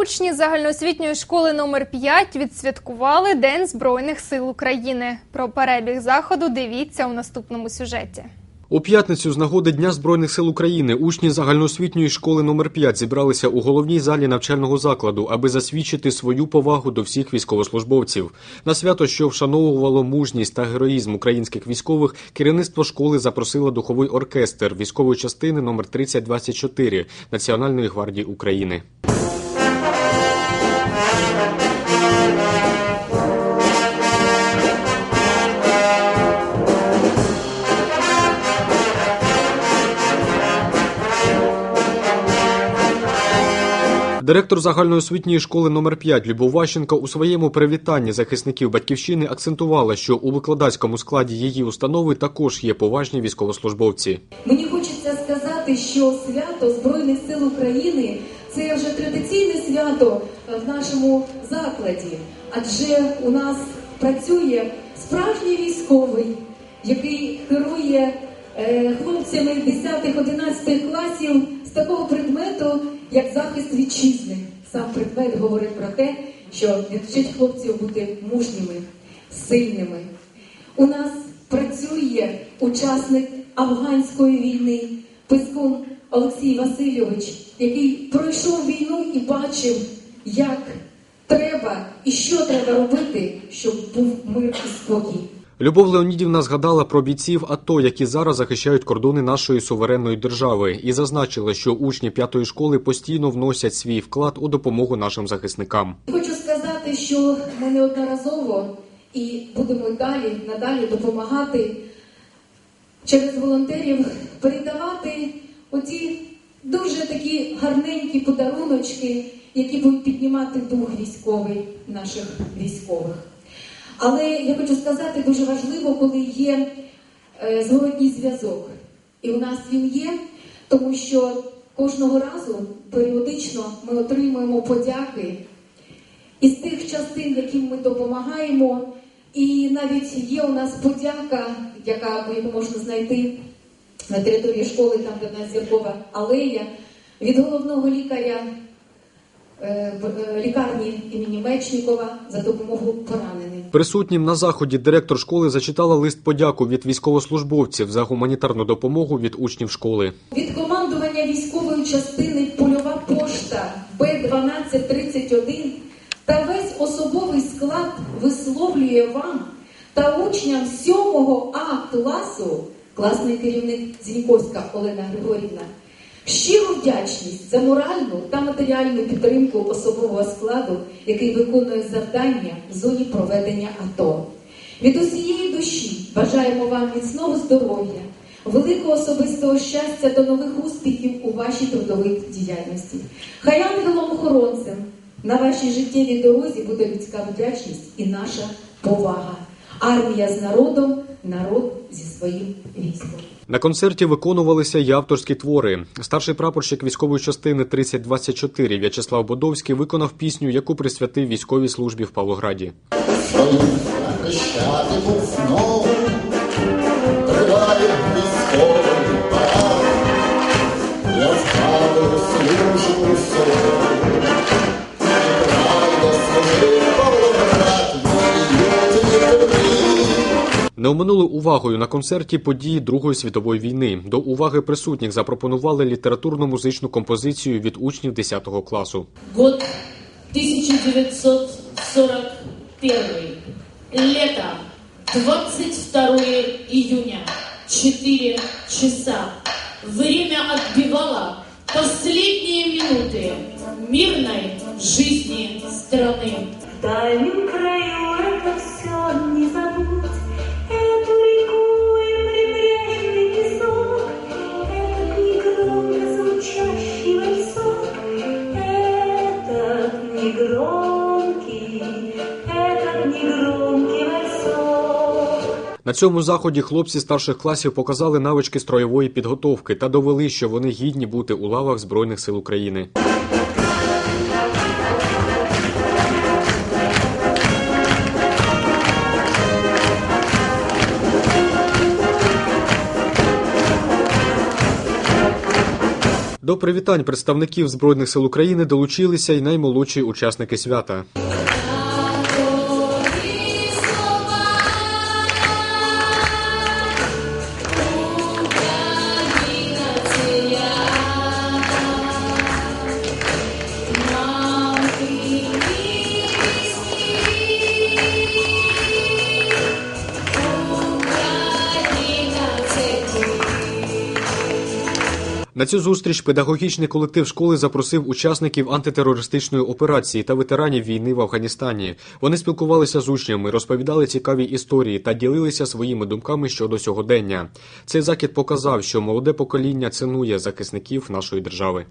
Учні загальноосвітньої школи номер 5 відсвяткували День Збройних сил України. Про перебіг заходу дивіться у наступному сюжеті. У п'ятницю з нагоди Дня Збройних сил України учні загальноосвітньої школи номер 5 зібралися у головній залі навчального закладу, аби засвідчити свою повагу до всіх військовослужбовців. На свято, що вшановувало мужність та героїзм українських військових, керівництво школи запросило духовий оркестр військової частини номер 3024 Національної гвардії України. Директор загальноосвітньої школи номер 5 Любов Ващенко у своєму привітанні захисників батьківщини акцентувала, що у викладацькому складі її установи також є поважні військовослужбовці. Мені хочеться сказати, що свято Збройних сил України це вже традиційне свято в нашому закладі, адже у нас працює справжній військовий, який керує е, хлопцями 10-11 класів з такого предмету, як захист вітчизни. Сам предмет говорить про те, що він вчить хлопців бути мужніми, сильними. У нас працює учасник афганської війни Пискун Олексій Васильович, який пройшов війну і бачив, як треба і що треба робити, щоб був мир і спокій. Любов Леонідівна згадала про бійців АТО, які зараз захищають кордони нашої суверенної держави, і зазначила, що учні п'ятої школи постійно вносять свій вклад у допомогу нашим захисникам. Хочу сказати, що ми неодноразово і будемо далі надалі допомагати через волонтерів передавати гарненькі подаруночки, які будуть піднімати дух військовий наших військових. Але я хочу сказати, дуже важливо, коли є е, зворотній зв'язок. І у нас він є, тому що кожного разу періодично ми отримуємо подяки із тих частин, яким ми допомагаємо. І навіть є у нас подяка, яка яку можна знайти на території школи, там де в нас зіркова алея, від головного лікаря е, е, лікарні імені Мечникова за допомогу пораненим. Присутнім на заході директор школи зачитала лист подяку від військовослужбовців за гуманітарну допомогу від учнів школи. Від командування військової частини Польова пошта Б1231 та весь особовий склад висловлює вам та учням 7 А класу, класний керівник Зіньковська Олена Григорівна, щиру вдячність за моральну та матеріальну підтримку особового складу, який виконує завдання в зоні проведення АТО. Від усієї душі бажаємо вам міцного здоров'я, великого особистого щастя та нових успіхів у вашій трудовій діяльності. Хай ангелом-охоронцем на вашій життєвій дорозі буде людська вдячність і наша повага. Армія з народом, народ зі своїм військом. На концерті виконувалися й авторські твори. Старший прапорщик військової частини 3024 В'ячеслав Бодовський виконав пісню, яку присвятив військовій службі в Павлограді. Я згадую Не оминули увагою на концерті події Другої світової війни. До уваги присутніх запропонували літературно-музичну композицію від учнів 10 класу. Год 1941. Лето. 22 июня. 4 часа. Время отбивало последние минуты мирной жизни страны. В дальнем краю это все не забудь, На цьому заході хлопці старших класів показали навички строєвої підготовки та довели, що вони гідні бути у лавах Збройних сил України. До привітань представників Збройних сил України долучилися й наймолодші учасники свята. На цю зустріч педагогічний колектив школи запросив учасників антитерористичної операції та ветеранів війни в Афганістані. Вони спілкувалися з учнями, розповідали цікаві історії та ділилися своїми думками щодо сьогодення. Цей захід показав, що молоде покоління цінує захисників нашої держави.